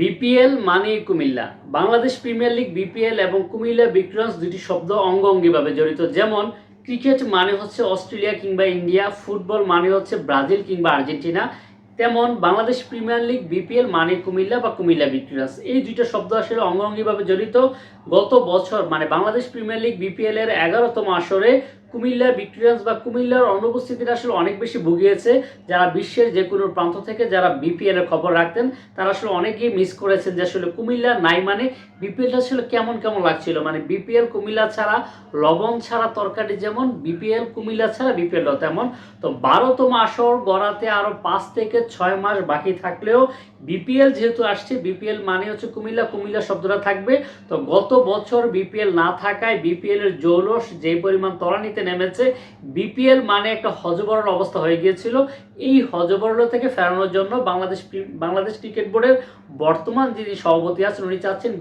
BPL মানে Comilla. Bangladesh Premier League, BPL এবং কুমিল্লা বিক্রন্স দুটি শব্দ অঙ্গভঙ্গিভাবে জড়িত। যেমন, ক্রিকেট মানে হচ্ছে অস্ট্রেলিয়া কিংবা ইন্ডিয়া, ফুটবল মানে হচ্ছে ব্রাজিল কিংবা আর্জেন্টিনা। তেমন, বাংলাদেশ প্রিমিয়ার লিগ, বিপিএল মানে কুমিল্লা বা কুমিল্লা বিক্রন্স এই দুইটা শব্দ আসলে অঙ্গভঙ্গিভাবে জড়িত। গত বছর মানে বাংলাদেশ প্রিমিয়ার লিগ, বিপিএল এর এগারোতম আসরে কুমিল্লা ভিক্টোরিয়ান্স বা কুমিল্লার অনুপস্থিতিটা আসলে অনেক বেশি ভুগিয়েছে। যারা বিশ্বের যে কোনো প্রান্ত থেকে যারা বিপিএল এর খবর রাখতেন, তারা আসলে অনেকেই মিস করেছেন যে আসলে কুমিল্লা নাই মানে বিপিএলটা আসলে কেমন কেমন লাগছিল? মানে বিপিএল কুমিল্লা ছাড়া, লবণ ছাড়া তরকারি যেমন বিপিএল কুমিল্লা ছাড়া বিপিএল তেমন। তো বারোতম আসর গড়াতে আরও পাঁচ থেকে ছয় মাস বাকি থাকলেও বিপিএল যেহেতু আসছে বিপিএল মানে হচ্ছে কুমিল্লা কুমিল্লা শব্দটা থাকবে। তো গত বছর বিপিএল না থাকায় বিপিএল এর জৌলস যে পরিমাণ তলানিতে নেমেছে। বিপিএল মানে একটা হজবরল অবস্থা হয়ে গিয়েছিল। এই হজবরল থেকে ফেরানোর জন্য বাংলাদেশ বাংলাদেশ ক্রিকেট বোর্ডের বর্তমান যিনি সভাপতি আছেন, উনি চাচ্ছেন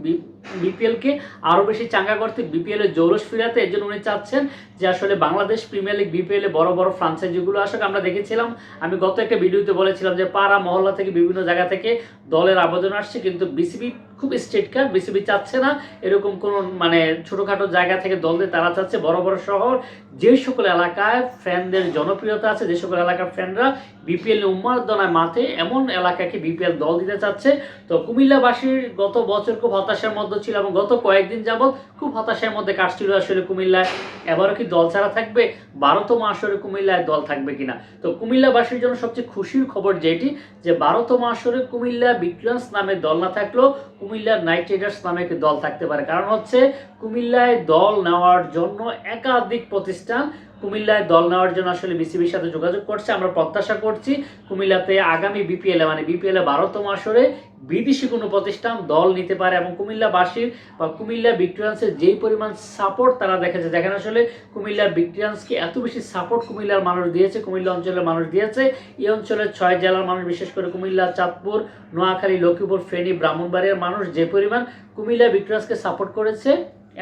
বিপিএলকে আরও বেশি চাঙ্গা করতে বিপিএল এর জৌলস ফিরাতে এর জন্য উনি চাচ্ছেন যে আসলে বাংলাদেশ প্রিমিয়ার লিগ বিপিএল বড় বড় ফ্রাঞ্চাইজিগুলো আসুক। আমরা দেখেছিলাম, আমি গত একটা ভিডিওতে বলেছিলাম যে পাড়া মহল্লা থেকে বিভিন্ন জায়গা থেকে দলের আবেদন আসছে, কিন্তু বিসিবি খুব স্ট্রেট কাট বিসিবি চাচ্ছে না। এরকম কোনো মানে ছোটোখাটো জায়গা থেকে দল দিয়ে তারা চাচ্ছে। বড় বড় শহর, যে সকল এলাকায় ফ্যানদের জনপ্রিয়তা আছে, যে সকল এলাকার ফ্যানরা বিপিএল উন্মাদনায় মাঠে এমন এলাকাকে বিপিএল দল দিতে চাচ্ছে। তো কুমিল্লাবাসীর গত বছর খুব হতাশার মধ্যে ছিল এবং গত কয়েকদিন যাবৎ খুব হতাশার মধ্যে কাটছিল আসলে কুমিল্লায়। এবারও কি দল ছাড়া থাকবে? বারোতম আসরে কুমিল্লায় দল থাকবে কিনা? তো কুমিল্লাবাসীর জন্য সবচেয়ে খুশির খবর যেটি, যে বারোতম আসরে কুমিল্লা বিক্রান্স নামে দল না থাকলেও কুমিল্লা নাইট রাইডার্স নামে একটি দল থাকতে পারে। কারণ হচ্ছে কুমিল্লায় দল নেওয়ার জন্য একাধিক প্রতিষ্ঠান। কুমিল্লায় দল নেওয়ার জন্য আসলে বিসিবির সাথে যোগাযোগ করছে। আমরা প্রত্যাশা করছি কুমিল্লাতে আগামী বিপিএল মানে বিপিএল বারোতম আসরে বিদেশি কোনো প্রতিষ্ঠান দল নিতে পারে এবং কুমিল্লাবাসীর বা কুমিল্লা ভিক্টোরিয়ান্সের যেই পরিমাণ সাপোর্ট তারা দেখেছে। দেখেন আসলে কুমিল্লা ভিক্টোরিয়ান্সকে এত বেশি সাপোর্ট কুমিল্লার মানুষ দিয়েছে, কুমিল্লা অঞ্চলের মানুষ দিয়েছে। এই অঞ্চলের ছয় জেলার মানুষ, বিশেষ করে কুমিল্লা, চাঁদপুর, নোয়াখালী, লক্ষ্মীপুর, ফেনী, ব্রাহ্মণবাড়িয়ার মানুষ যে পরিমাণ কুমিল্লা ভিক্টোরিয়ান্সকে সাপোর্ট করেছে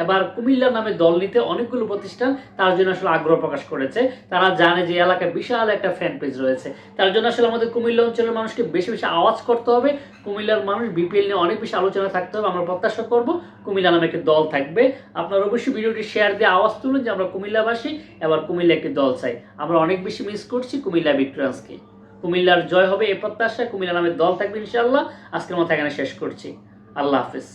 এবার কুমিল্লা নামে দল নিতে অনেকগুলো প্রতিষ্ঠান তার জন্য আসলে আগ্রহ প্রকাশ করেছে। তারা জানে যে এলাকায় বিশাল একটা ফ্যান পেজ রয়েছে। তার জন্য আসলে আমাদের কুমিল্লা অঞ্চলের মানুষকে বেশি বেশি আওয়াজ করতে হবে। কুমিল্লার মানুষ বিপিএল নিয়ে অনেক বেশি আলোচনা থাকতে হবে। আমরা প্রত্যাশা করব কুমিল্লা নামে একটি দল থাকবে। আপনারা অবশ্যই ভিডিওটি শেয়ার দিয়ে আওয়াজ তুলুন যে আমরা কুমিল্লাবাসী, এবার কুমিল্লা একটি দল চাই। আমরা অনেক বেশি মিস করছি কুমিল্লা ভিক্টোরিয়ান্সকে। কুমিল্লার জয় হবে এ প্রত্যাশা কুমিল্লা নামের দল থাকবে ইনশাআল্লাহ। আজকের মতো এখানে শেষ করছি। আল্লাহ হাফিজ।